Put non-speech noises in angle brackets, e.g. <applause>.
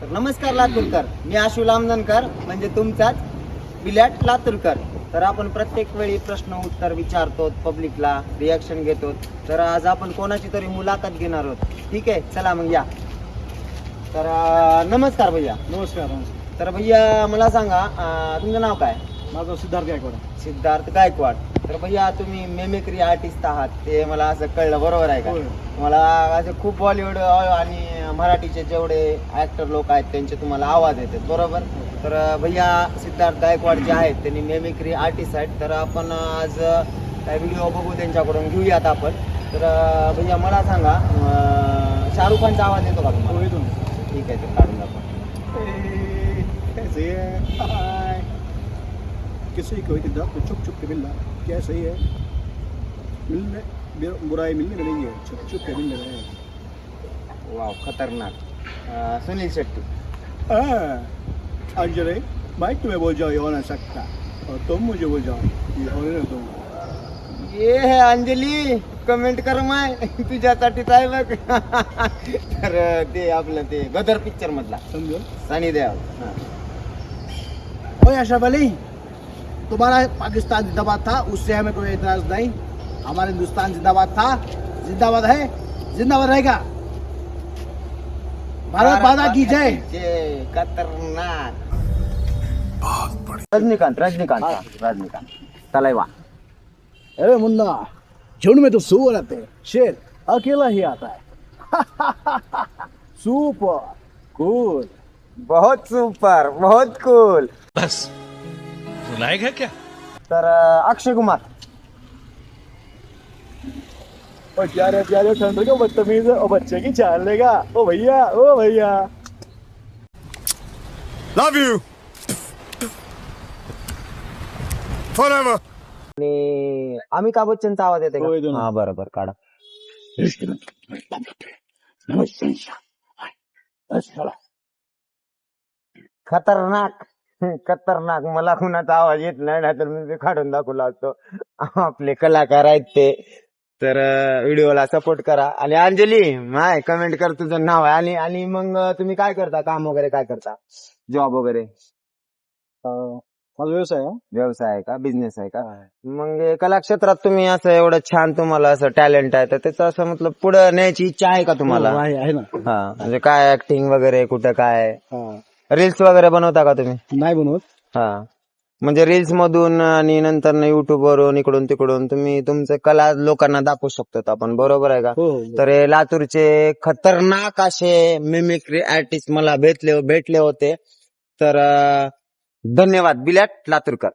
तर नमस्कार लातूरकर. मी आशु लामदनकर म्हणजे तुमचाच बिलॅट लातूरकर. तर आपण प्रत्येक वेळी प्रश्न उत्तर विचारतो पब्लिकला रिॲक्शन घेतो. तर आज आपण कोणाची तरी मुलाखत घेणार आहोत. ठीक आहे? चला मग या. तर नमस्कार भैया. नमस्कार नमस्कार. तर भैया मला सांगा अं, तुमचं नाव काय? माझं सिद्धार्थ गायकवाड. सिद्धार्थ गायकवाड. तर भैया तुम्ही मेमेक्री आर्टिस्ट आहात ते मला असं कळलं बरोबर आहे का होय. मला असे खूप बॉलिवूड आणि मराठीचे जेवढे ऍक्टर लोक आहेत त्यांचे तुम्हाला आवाज येतात बरोबर तर भैया सिद्धार्थ गायकवाड जे आहेत त्यांनी मेमिक्री आर्टिस्ट आहेत तर आपण आज काय व्हिडिओ बघू त्यांच्याकडून घेऊयात आपण तर भैया मला सांगा अं, शाहरुख खानचा आवाज येतो का तुम्हाला हो येतो ठीक आहे ते काढून है हाय किसी को इतना तो चुप चुप के मिलना क्या सही है? मिलने बुराई मिलने में नहीं है चुप चुप के मिलने में है। वाव खतरनाक। सुनील शेट्टी। हाँ, अंजलि मैं तुम्हें बोल जाओ ये हो नहीं सकता और तुम मुझे बोल जाओ ये होने ना दूंगा ये है अंजली कमेंट कर माय तुझ्यासाठीच आहे बघ तर ते आपलं ते गदर पिक्चर मधला। समझो सनी देओल हा. अशरफ अली तुम्हारा पाकिस्तान जिंदाबाद था उससे हमें कोई एतराज़ नहीं। हमारा हिंदुस्तान जिंदाबाद था। जिंदाबाद है जिंदाबाद रहेगा। भारत माता की जय। जय खतरनाक। रजनीकांत रजनीकांत। रजनीकांत तलायवा अरे मुन्ना झुंड में तो सुअर आते हैं। शेर अकेला ही आता है। <laughs> सुपर। कूल बहुत सुपर बहुत कूल बस। सुनाएगा क्या? तर अं, अक्षय कुमार. और प्यारे प्यारे ठंड के बदतमीज और बच्चे की चाल लेगा ओ भैया ओ भैया. लव यू फॉर आणि अमिताभ बच्चनचा आवाज येते हो, का. हा बरोबर काढा. खतरनाक. खतरनाक मला कुणाचा आवाज येत नाही नाहीतर मी ते काढून दाखवला असतो आपले कलाकार आहेत ते. तर व्हिडिओला सपोर्ट करा. आणि अंजली माय कमेंट कर तुझं नाव. आहे आणि आणि मग तुम्ही काय करता? काम वगैरे काय करता? जॉब वगैरे? माझा व्यवसाय आहे. व्यवसाय आहे का? बिझनेस आहे का? मग हे कला क्षेत्रात तुम्ही असं एवढं छान तुम्हाला असं टॅलेंट आहे तर त्याचं असं मतलब पुढे न्यायची इच्छा आहे का तुम्हाला? आहे आहे ना. हा. म्हणजे काय ऍक्टिंग वगैरे कुठं काय? हा. रील्स वगैरे बनवता का तुम्ही? नाही बनवत. हा. म्हणजे रील्स मधून आणि नंतर युट्यूब वरून इकडून तिकडून तुम्ही तुमचं कला लोकांना दाखवू शकतो आपण बरोबर आहे का? हो तर हे लातूरचे खतरनाक असे मिमिक्री आर्टिस्ट मला भेटले भेटले होते. तर अं, धन्यवाद बिलॅट लातूरकर.